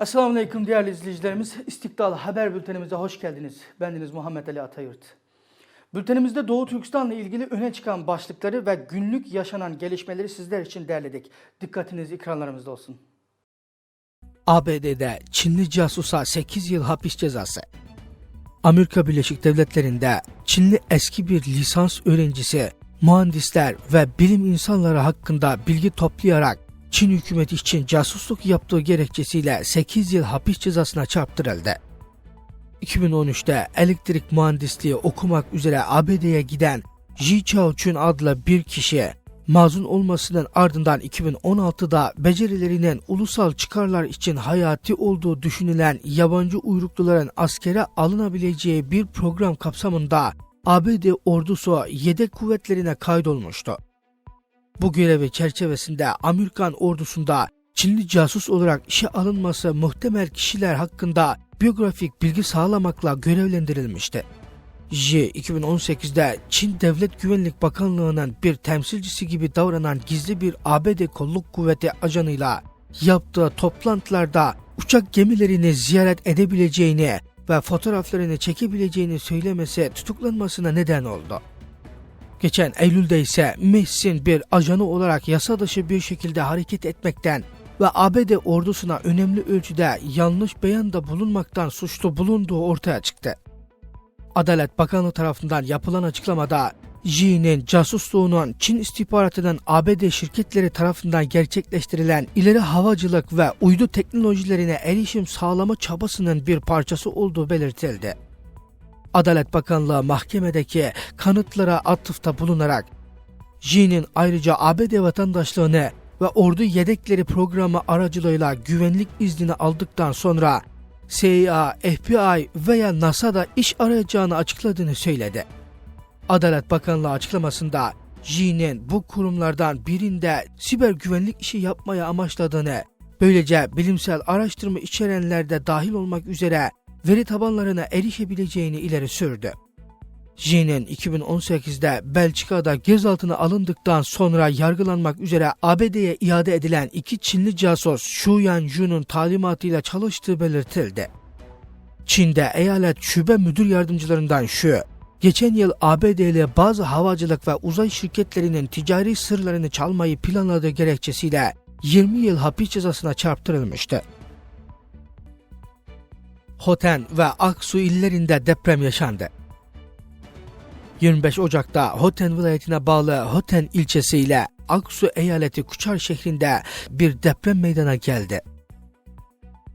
Esselamu Aleyküm değerli izleyicilerimiz. İstiklal Haber Bültenimize hoş geldiniz. Bendeniz Muhammed Ali Atayurt. Bültenimizde Doğu Türkistan'la ilgili öne çıkan başlıkları ve günlük yaşanan gelişmeleri sizler için derledik. Dikkatiniz ekranlarımızda olsun. ABD'de Çinli casusa 8 yıl hapis cezası. Amerika Birleşik Devletleri'nde Çinli eski bir lisans öğrencisi, mühendisler ve bilim insanları hakkında bilgi toplayarak Çin hükümeti için casusluk yaptığı gerekçesiyle 8 yıl hapis cezasına çarptırıldı. 2013'te elektrik mühendisliği okumak üzere ABD'ye giden Ji Chao-chun adlı bir kişi mazun olmasının ardından 2016'da becerilerinin ulusal çıkarlar için hayati olduğu düşünülen yabancı uyrukluların askere alınabileceği bir program kapsamında ABD ordusu yedek kuvvetlerine kaydolmuştu. Bu görevi çerçevesinde Amerikan ordusunda Çinli casus olarak işe alınması muhtemel kişiler hakkında biyografik bilgi sağlamakla görevlendirilmişti. Ji 2018'de Çin Devlet Güvenlik Bakanlığı'nın bir temsilcisi gibi davranan gizli bir ABD kolluk kuvveti ajanıyla yaptığı toplantılarda uçak gemilerini ziyaret edebileceğini ve fotoğraflarını çekebileceğini söylemesi tutuklanmasına neden oldu. Geçen Eylül'de ise Mehsin bir ajanı olarak yasa dışı bir şekilde hareket etmekten ve ABD ordusuna önemli ölçüde yanlış beyanda bulunmaktan suçlu bulunduğu ortaya çıktı. Adalet Bakanlığı tarafından yapılan açıklamada Ji'nin casusluğunun Çin istihbaratının ABD şirketleri tarafından gerçekleştirilen ileri havacılık ve uydu teknolojilerine erişim sağlama çabasının bir parçası olduğu belirtildi. Adalet Bakanlığı mahkemedeki kanıtlara atıfta bulunarak Ji'nin ayrıca ABD vatandaşlığını ve ordu yedekleri programı aracılığıyla güvenlik iznini aldıktan sonra CIA, FBI veya NASA'da iş arayacağını açıkladığını söyledi. Adalet Bakanlığı açıklamasında Ji'nin bu kurumlardan birinde siber güvenlik işi yapmaya amaçladığını, böylece bilimsel araştırma içerenlerde dahil olmak üzere veri tabanlarına erişebileceğini ileri sürdü. Jin'in 2018'de Belçika'da gözaltına alındıktan sonra yargılanmak üzere ABD'ye iade edilen iki Çinli casus Xu Yanju'nun talimatıyla çalıştığı belirtildi. Çin'de eyalet şube müdür yardımcılarından şu, geçen yıl ABD'li bazı havacılık ve uzay şirketlerinin ticari sırlarını çalmayı planladığı gerekçesiyle 20 yıl hapis cezasına çarptırılmıştı. Hoten ve Aksu illerinde deprem yaşandı. 25 Ocak'ta Hoten vilayetine bağlı Hoten ilçesiyle Aksu eyaleti Kuçar şehrinde bir deprem meydana geldi.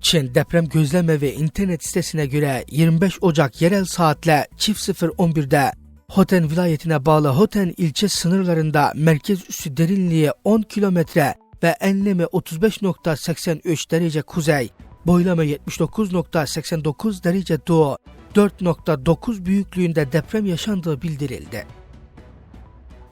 Çin Deprem Gözleme ve internet sitesine göre 25 Ocak yerel saatle çift 011'de Hoten vilayetine bağlı Hoten ilçe sınırlarında merkez üssü derinliği 10 kilometre ve enlemi 35.83 derece kuzey, boylama 79.89 derece doğu, 4.9 büyüklüğünde deprem yaşandığı bildirildi.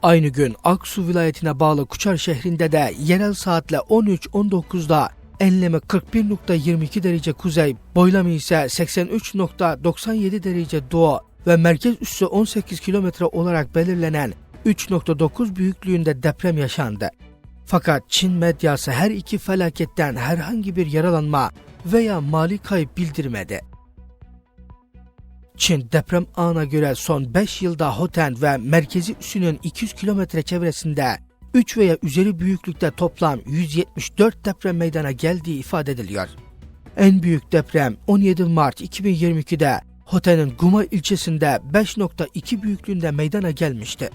Aynı gün Aksu vilayetine bağlı Kuçar şehrinde de yerel saatle 13.19'da enlemi 41.22 derece kuzey, boylamı ise 83.97 derece doğu ve merkez üssü 18 kilometre olarak belirlenen 3.9 büyüklüğünde deprem yaşandı. Fakat Çin medyası her iki felaketten herhangi bir yaralanma veya mali kayıp bildirmedi. Çin deprem ağına göre son 5 yılda Hoten ve merkezi üssünün 200 kilometre çevresinde 3 veya üzeri büyüklükte toplam 174 deprem meydana geldiği ifade ediliyor. En büyük deprem 17 Mart 2022'de Hoten'in Guma ilçesinde 5.2 büyüklüğünde meydana gelmişti.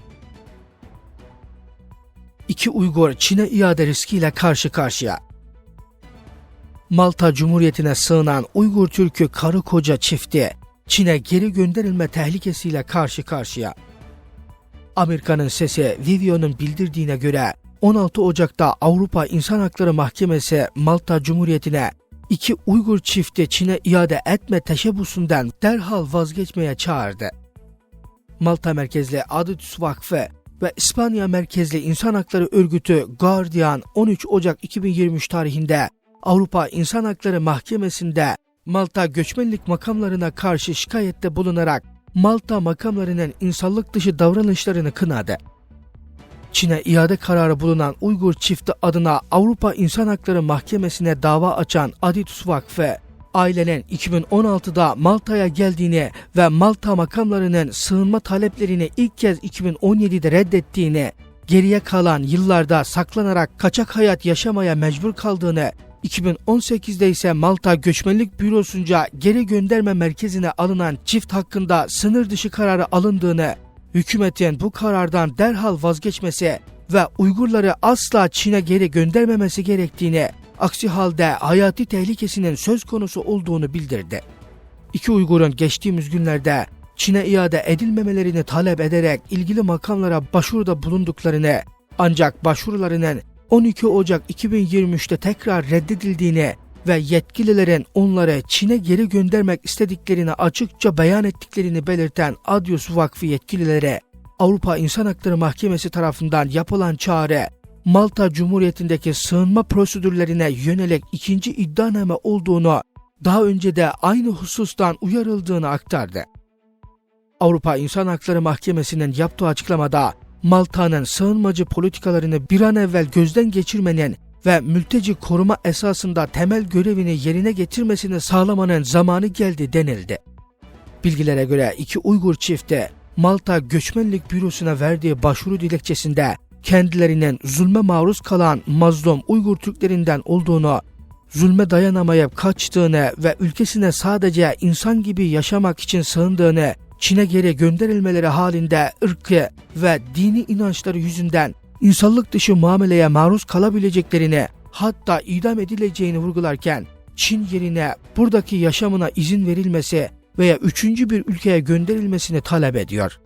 İki Uygur Çin'e iade riskiyle karşı karşıya. Malta Cumhuriyeti'ne sığınan Uygur Türk'ü karı koca çifti Çin'e geri gönderilme tehlikesiyle karşı karşıya. Amerika'nın sesi Vivio'nun bildirdiğine göre 16 Ocak'ta Avrupa İnsan Hakları Mahkemesi Malta Cumhuriyeti'ne iki Uygur çifti Çin'e iade etme teşebbusundan derhal vazgeçmeye çağırdı. Malta merkezli Aditus Vakfı ve İspanya merkezli İnsan Hakları Örgütü Guardian 13 Ocak 2023 tarihinde Avrupa İnsan Hakları Mahkemesi'nde Malta göçmenlik makamlarına karşı şikayette bulunarak Malta makamlarının insanlık dışı davranışlarını kınadı. Çin'e iade kararı bulunan Uygur çifti adına Avrupa İnsan Hakları Mahkemesi'ne dava açan Aditus Vakfı, ailenin 2016'da Malta'ya geldiğini ve Malta makamlarının sığınma taleplerini ilk kez 2017'de reddettiğini, geriye kalan yıllarda saklanarak kaçak hayat yaşamaya mecbur kaldığını, 2018'de ise Malta Göçmenlik Bürosu'nca geri gönderme merkezine alınan çift hakkında sınır dışı kararı alındığını, hükümetin bu karardan derhal vazgeçmesi ve Uygurları asla Çin'e geri göndermemesi gerektiğini, aksi halde hayati tehlikesinin söz konusu olduğunu bildirdi. İki Uygur'un geçtiğimiz günlerde Çin'e iade edilmemelerini talep ederek ilgili makamlara başvuruda bulunduklarını ancak başvurularının 12 Ocak 2023'te tekrar reddedildiğini ve yetkililerin onları Çin'e geri göndermek istediklerini açıkça beyan ettiklerini belirten Adyos Vakfı yetkilileri Avrupa İnsan Hakları Mahkemesi tarafından yapılan çağrı Malta Cumhuriyeti'ndeki sığınma prosedürlerine yönelik ikinci iddianame olduğunu daha önce de aynı husustan uyarıldığını aktardı. Avrupa İnsan Hakları Mahkemesi'nin yaptığı açıklamada Malta'nın sığınmacı politikalarını bir an evvel gözden geçirmenin ve mülteci koruma esasında temel görevini yerine getirmesini sağlamanın zamanı geldi denildi. Bilgilere göre iki Uygur çifti Malta Göçmenlik Bürosu'na verdiği başvuru dilekçesinde kendilerinin zulme maruz kalan mazlum Uygur Türklerinden olduğunu, zulme dayanamayıp kaçtığını ve ülkesine sadece insan gibi yaşamak için sığındığını, Çin'e geri gönderilmeleri halinde ırkı ve dini inançları yüzünden insanlık dışı muameleye maruz kalabileceklerini hatta idam edileceğini vurgularken Çin yerine buradaki yaşamına izin verilmesi veya üçüncü bir ülkeye gönderilmesini talep ediyor.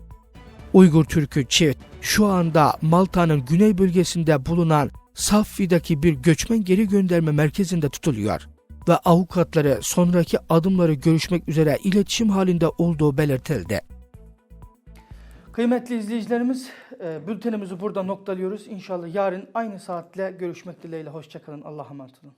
Uygur Türk'ü çift şu anda Malta'nın güney bölgesinde bulunan Safvi'deki bir göçmen geri gönderme merkezinde tutuluyor ve avukatları sonraki adımları görüşmek üzere iletişim halinde olduğu belirtildi. Kıymetli izleyicilerimiz, e, bültenimizi burada noktalıyoruz. İnşallah yarın aynı saatle görüşmek dileğiyle. Hoşçakalın. Allah'a emanet olun.